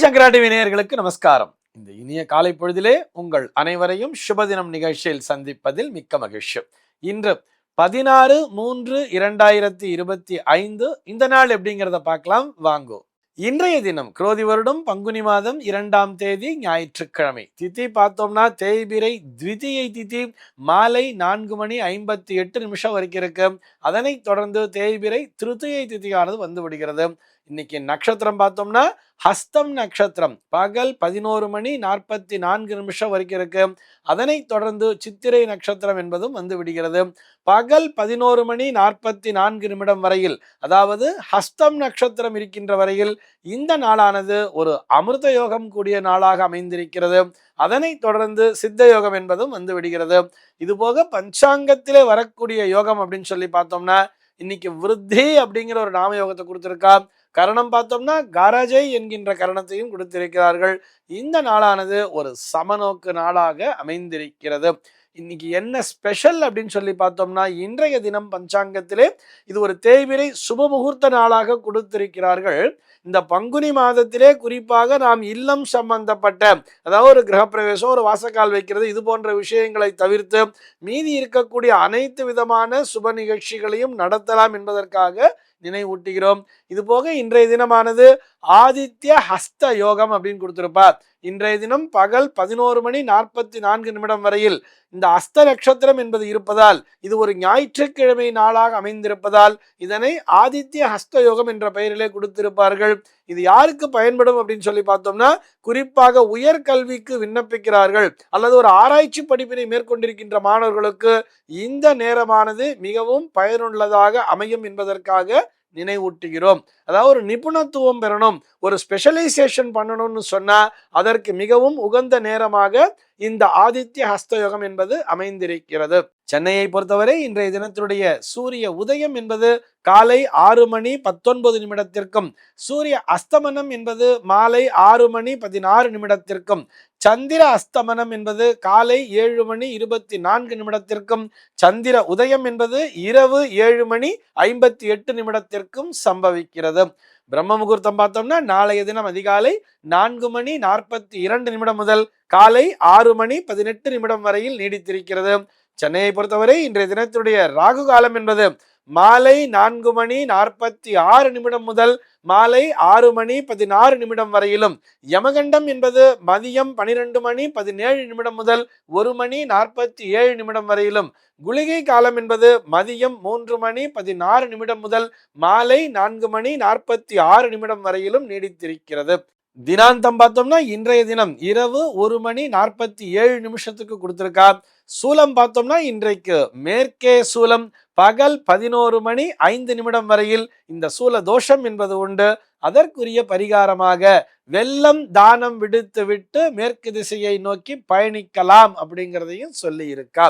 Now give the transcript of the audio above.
சங்கரா TV நேயர்களுக்கு நமஸ்காரம். இந்த இனிய காலை பொழுதிலே உங்கள் அனைவரையும் சுபதினம் நிகழ்ச்சியில் சந்திப்பதில் மிக்க மகிழ்ச்சி. இன்று பதினாறு மூன்று இரண்டாயிரத்தி இருபத்தி ஐந்து இந்த நாள் எப்படிங்கிறத பார்க்கலாம். வாங்கோ. இன்றைய தினம் குரோதி வருடம் பங்குனி மாதம் இரண்டாம் தேதி ஞாயிற்றுக்கிழமை. திதி பார்த்தோம்னா தேய்பிரை த்விதியை திதி மாலை நான்கு மணி ஐம்பத்தி எட்டு நிமிஷம் வரைக்கும் இருக்கு. அதனைத் தொடர்ந்து தேய்பிரை திருத்தியை திதியானது வந்து விடுகிறது. இன்னைக்கு நட்சத்திரம் பார்த்தோம்னா ஹஸ்தம் நட்சத்திரம் பகல் பதினோரு மணி நாற்பத்தி நான்கு நிமிஷம் வரைக்கும் இருக்கு. அதனைத் தொடர்ந்து சித்திரை நட்சத்திரம் என்பதும் வந்து விடுகிறது. பகல் பதினோரு மணி நாற்பத்தி நான்கு நிமிடம் வரையில் அதாவது ஹஸ்தம் நட்சத்திரம் இருக்கின்ற வரையில் இந்த நாளானது ஒரு அமிர்த யோகம் கூடிய நாளாக அமைந்திருக்கிறது. அதனைத் தொடர்ந்து சித்த யோகம் என்பதும் வந்து விடுகிறது. இதுபோக பஞ்சாங்கத்திலே வரக்கூடிய யோகம் அப்படின்னு சொல்லி பார்த்தோம்னா இன்னைக்கு விருத்தி அப்படிங்கிற ஒரு நாம யோகத்தை கொடுத்துருக்கா. கரணம் பார்த்தோம்னா கரஜை என்கின்ற கரணத்தையும் கொடுத்திருக்கிறார்கள். இந்த நாளானது ஒரு சமநோக்கு நாளாக அமைந்திருக்கிறது. இன்னைக்கு என்ன ஸ்பெஷல் அப்படின்னு சொல்லி பார்த்தோம்னா இன்றைய தினம் பஞ்சாங்கத்திலே இது ஒரு தேய்விரை சுப முகூர்த்த நாளாக கொடுத்திருக்கிறார்கள். இந்த பங்குனி மாதத்திலே குறிப்பாக நாம் இல்லம் சம்பந்தப்பட்ட அதாவது ஒரு கிரகப்பிரவேசம் ஒரு வாசக்கால் வைக்கிறது இது போன்ற விஷயங்களை தவிர்த்து மீதி இருக்கக்கூடிய அனைத்து விதமான சுப நிகழ்ச்சிகளையும் நடத்தலாம் என்பதற்காக நினைவூட்டுகிறோம். இது போக இன்றைய தினமானது ஆதித்ய ஹஸ்த யோகம் அப்படின்னு கொடுத்திருப்பார். இன்றைய தினம் பகல் பதினோரு மணி நாற்பத்தி நான்கு நிமிடம் வரையில் இந்த அஸ்த நட்சத்திரம் என்பது இருப்பதால் இது ஒரு ஞாயிற்றுக்கிழமை நாளாக அமைந்திருப்பதால் இதனை ஆதித்ய ஹஸ்த யோகம் என்ற பெயரிலே கொடுத்திருப்பார்கள். இது யாருக்கு பயன்படும் அப்படின்னு சொல்லி பார்த்தோம்னா குறிப்பாக உயர்கல்விக்கு விண்ணப்பிக்கிறார்கள். அல்லது ஒரு ஆராய்ச்சி படிப்பினை மேற்கொண்டிருக்கின்ற மாணவர்களுக்கு இந்த நேரமானது மிகவும் பயனுள்ளதாக அமையும் என்பதற்காக நினைவூட்டுகிறோம். அதாவது ஒரு நிபுணத்துவம் பெறணும் ஒரு ஸ்பெஷலைசேஷன் பண்ணணும்னு சொன்னால் அதற்கு மிகவும் உகந்த நேரமாக இந்த ஆதித்ய ஹஸ்தயோகம் என்பது அமைந்திருக்கிறது. சென்னையை பொறுத்தவரை இன்றைய தினத்தினுடைய சூரிய உதயம் என்பது காலை ஆறு மணி பத்தொன்பது நிமிடத்திற்கும் சூரிய அஸ்தமனம் என்பது மாலை ஆறு மணி பதினாறு நிமிடத்திற்கும் சந்திர அஸ்தமனம் என்பது காலை ஏழு மணி இருபத்தி நான்கு நிமிடத்திற்கும் சந்திர உதயம் என்பது இரவு ஏழு மணி ஐம்பத்தி எட்டு நிமிடத்திற்கும் சம்பவிக்கிறது. பிரம்ம முகூர்த்தம் பார்த்தோம்னா நாளைய தினம் அதிகாலை நான்கு மணி நாற்பத்தி இரண்டு நிமிடம் முதல் காலை ஆறு மணி பதினெட்டு நிமிடம் வரையில் நீடித்திருக்கிறது. சென்னையை பொறுத்தவரை இன்றைய தினத்துடைய ராகு காலம் என்பது மாலை நான்கு மணி நாற்பத்தி ஆறு நிமிடம் முதல் மாலை ஆறு மணி பதினாறு நிமிடம் வரையிலும். யமகண்டம் என்பது மதியம் பனிரெண்டு மணி பதினேழு நிமிடம் முதல் ஒரு மணி நாற்பத்தி ஏழு நிமிடம் வரையிலும். குளிகை காலம் என்பது மதியம் மூன்று மணி பதினாறு நிமிடம் முதல் மாலை நான்கு மணி நாற்பத்தி ஆறு நிமிடம் வரையிலும் நீடித்திருக்கிறது. தினாந்தம் பார்த்தோம்னா இன்றைய தினம் இரவு ஒரு மணி நாற்பத்தி ஏழு நிமிஷத்துக்கு கொடுத்திருக்கா சூலம் பார்த்தோம்னா இன்றைக்கு மேற்கே சூலம் பகல் பதினோரு மணி ஐந்து நிமிடம் வரையில் இந்த சூல தோஷம் என்பது உண்டு. அதற்குரிய பரிகாரமாக வெள்ளம் தானம் விடுத்து விட்டு மேற்கு திசையை நோக்கி பயணிக்கலாம் அப்படிங்கிறதையும் சொல்லி இருக்கா